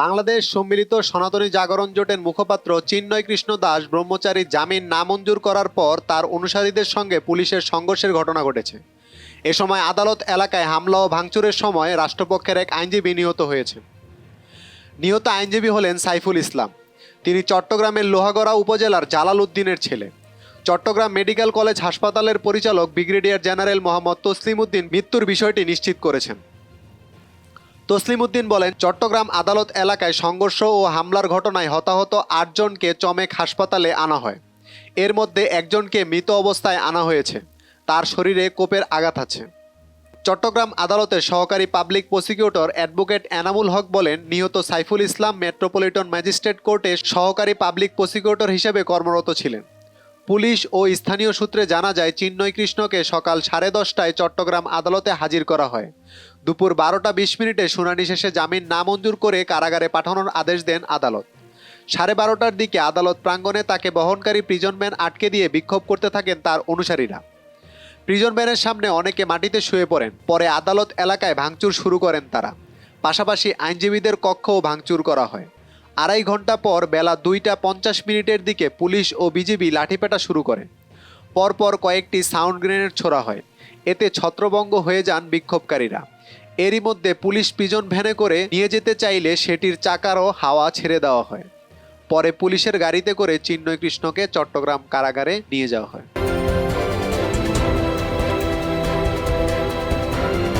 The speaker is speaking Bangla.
বাংলাদেশ সম্মিলিত সনাতনী জাগরণ জোটের মুখপাত্র চিন্ময় কৃষ্ণ দাস ব্রহ্মচারী জামিন নামঞ্জুর করার পর তার অনুসারীদের সঙ্গে পুলিশের সংঘর্ষের ঘটনা ঘটেছে। এ সময় আদালত এলাকায় হামলা ও ভাঙচুরের সময় রাষ্ট্রপক্ষের এক আইনজীবী নিহত হয়েছে। নিহত আইনজীবী হলেন সাইফুল ইসলাম। তিনি চট্টগ্রামের লোহাগড়া উপজেলার জালাল উদ্দিনের ছেলে। চট্টগ্রাম মেডিকেল কলেজ হাসপাতালের পরিচালক ব্রিগেডিয়ার জেনারেল মোহাম্মদ তসলিম উদ্দিন মৃত্যুর বিষয়টি নিশ্চিত করেছেন। তসলিম উদ্দিন বলেন, চট্টগ্রাম আদালত এলাকায় সংঘর্ষ ও হামলার ঘটনায় হতাহত আটজনকে চমেক হাসপাতালে আনা হয়। এর মধ্যে একজনকে মৃত অবস্থায় আনা হয়েছে। তার শরীরে কোপের আঘাত আছে। চট্টগ্রাম আদালতের সহকারী public prosecutor advocate Enamul Haque বলেন, নিহত সাইফুল ইসলাম মেট্রোপলিটন ম্যাজিস্ট্রেট কোর্টে সহকারী পাবলিক প্রসিকিউটর হিসেবে কর্মরত ছিলেন। পুলিশ ও স্থানীয় সূত্রে জানা যায়, চিন্ময় কৃষ্ণকে সকাল সাড়ে দশটায় চট্টগ্রাম আদালতে হাজির করা হয়। দুপুর বারোটা বিশ মিনিটে শুনানি শেষে জামিন নামঞ্জুর করে কারাগারে পাঠানোর আদেশ দেন আদালত। সাড়ে বারোটার দিকে আদালত প্রাঙ্গণে তাকে বহনকারী প্রিজন ভ্যান আটকে দিয়ে বিক্ষোভ করতে থাকেন তার অনুসারীরা। প্রিজন ভ্যানের সামনে অনেকে মাটিতে শুয়ে পড়েন, পরে আদালত এলাকায় ভাঙচুর শুরু করেন তারা। পাশাপাশি আইনজীবীদের কক্ষও ভাঙচুর করা হয়। আড়াই ঘণ্টা পর বেলা দুইটা পঞ্চাশ মিনিটের দিকে পুলিশ ও বিজিবি লাঠিপেটা শুরু করে পরপর কয়েকটি সাউন্ড গ্রেনেড ছোড়া হয়। এতে ছত্রভঙ্গ হয়ে যান বিক্ষোভকারীরা। এরই মধ্যে পুলিশ পিজন ভ্যানে করে নিয়ে যেতে চাইলে সেটির চাকারও হাওয়া ছেড়ে দেওয়া হয়। পরে পুলিশের গাড়িতে করে চিন্ময় কৃষ্ণকে চট্টগ্রাম কারাগারে নিয়ে যাওয়া হয়।